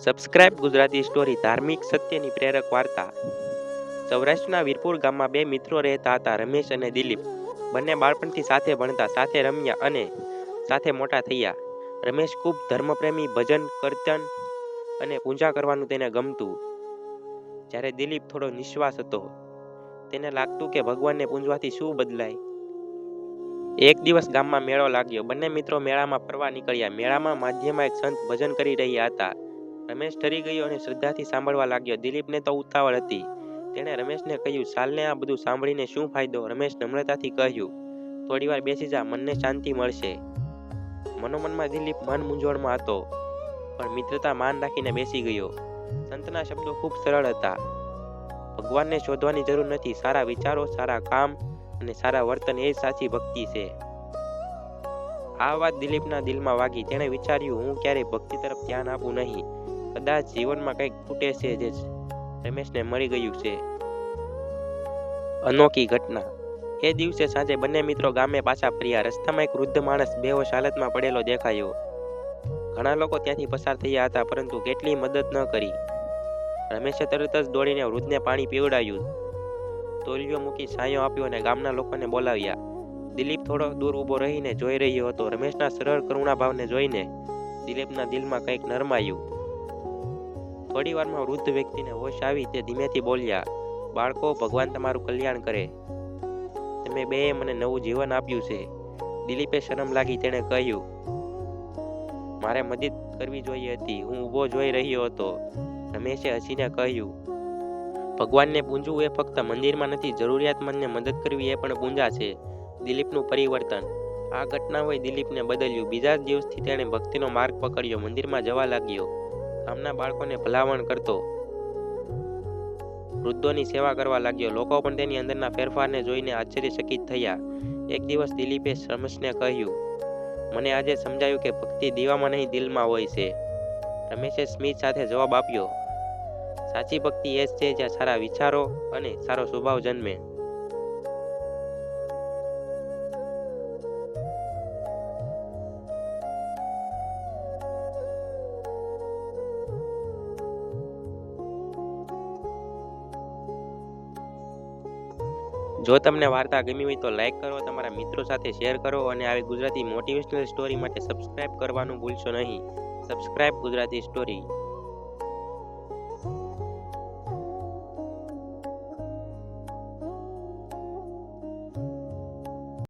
Subscribe Gujarati story ધાર્મિક સત્યની પ્રેરક વાર્તા. સૌરાષ્ટ્રના વીરપુર ગામમાં બે મિત્રો રહેતા હતા, રમેશ અને દિલીપ. બંને બાળપણથી સાથે ભણતા, સાથે રમ્યા અને સાથે મોટા થયા. રમેશ ખૂબ ધર્મપ્રેમી, ભજન, કીર્તન અને પૂજા કરવાનું તેને ગમતું. જ્યારે દિલીપ થોડો નિશ્વાસ હતો, તેને લાગતું કે ભગવાનને પૂંજવાથી શું બદલાય. એક દિવસ ગામમાં મેળો લાગ્યો. બંને મિત્રો મેળામાં ફરવા નીકળ્યા. મેળામાં માધ્યમાં એક સંત ભજન કરી રહ્યા હતા. રમેશ ઠરી ગયો અને શ્રદ્ધાથી સાંભળવા લાગ્યો. દિલીપને તો ઉતાવળ હતી. તેણે રમેશને કહ્યું, સાલને આ બધું સાંભળીને શું ફાયદો? રમેશ નમ્રતાથી કહ્યું, થોડીવાર બેસી જા, મનને શાંતિ મળશે. મનોમનમાં દિલીપ મન મૂંઝવણમાં હતો, પણ મિત્રતા માન રાખીને બેસી ગયો. સંતના શબ્દો ખૂબ સરળ હતા. ભગવાનને શોધવાની જરૂર નથી. સારા વિચારો, સારા કામ અને સારા વર્તન એ સાચી ભક્તિ છે. આ વાત દિલીપના દિલમાં વાગી. તેણે વિચાર્યું, હું ક્યારેય ભક્તિ તરફ ધ્યાન આપું નહીં. કદાચ જીવનમાં કંઈક ખૂટે છે જે રમેશને મળી ગયું છે. અનોખી ઘટના. એ દિવસે સાંજે બંને મિત્રો ગામે પાછા ફર્યા. રસ્તામાં એક વૃદ્ધ માણસ બેહોશ હાલતમાં પડેલો દેખાયો. ઘણા લોકો ત્યાંથી પસાર થયા હતા, પરંતુ કેટલી મદદ ન કરી. રમેશે તરત જ દોડીને વૃદ્ધને પાણી પીવડાવ્યું. તોલિયો મૂકી સાયો આપ્યો અને ગામના લોકોને બોલાવ્યા. દિલીપ થોડો દૂર ઊભો રહીને જોઈ રહ્યો હતો. રમેશના સરળ કરુણા ભાવને જોઈને દિલીપના દિલમાં કંઈક નરમાયું. થોડી વારમાં વૃદ્ધ વ્યક્તિને હોશ આવી તે ધીમેથી બોલ્યા, બાળકો, ભગવાન તમારું કલ્યાણ કરે. તમે બેએ મને નવું જીવન આપ્યું છે. દિલીપે શરમ લાગી તેણે કહ્યું, મારે મદદ કરવી જોઈએ હતી. હું ઊભો જોઈ રહ્યો હતો. રમેશે હસીને કહ્યું, ભગવાનને પૂંજવું એ ફક્ત મંદિરમાં નથી, જરૂરિયાતમંદને મદદ કરવી એ પણ પૂંજા છે. દિલીપનું પરિવર્તન. આ ઘટના હોય દિલીપને બદલ્યું. બીજા જ દિવસથી તેણે ભક્તિનો માર્ગ પકડ્યો. મંદિરમાં જવા લાગ્યો. ગામના બાળકોને ભલામણ કરતો. વૃદ્ધોની સેવા કરવા લાગ્યો. લોકો પણ તેની અંદરના ફેરફારને જોઈને આશ્ચર્યચકિત થયા. એક દિવસ દિલીપે રમેશને કહ્યું, મને આજે સમજાયું કે ભક્તિ દીવામાં નહીં, દિલમાં હોય છે. રમેશે સ્મિત સાથે જવાબ આપ્યો, સાચી ભક્તિ એ જ છે જ્યાં સારા વિચારો અને સારો સ્વભાવ જન્મે. જો તમને વાર્તા ગમી હોય તો લાઈક કરો, તમારા મિત્રો સાથે શેર કરો અને આવી ગુજરાતી મોટિવેશનલ સ્ટોરી માટે સબસ્ક્રાઇબ કરવાનું ભૂલશો નહીં. Subscribe Gujarati story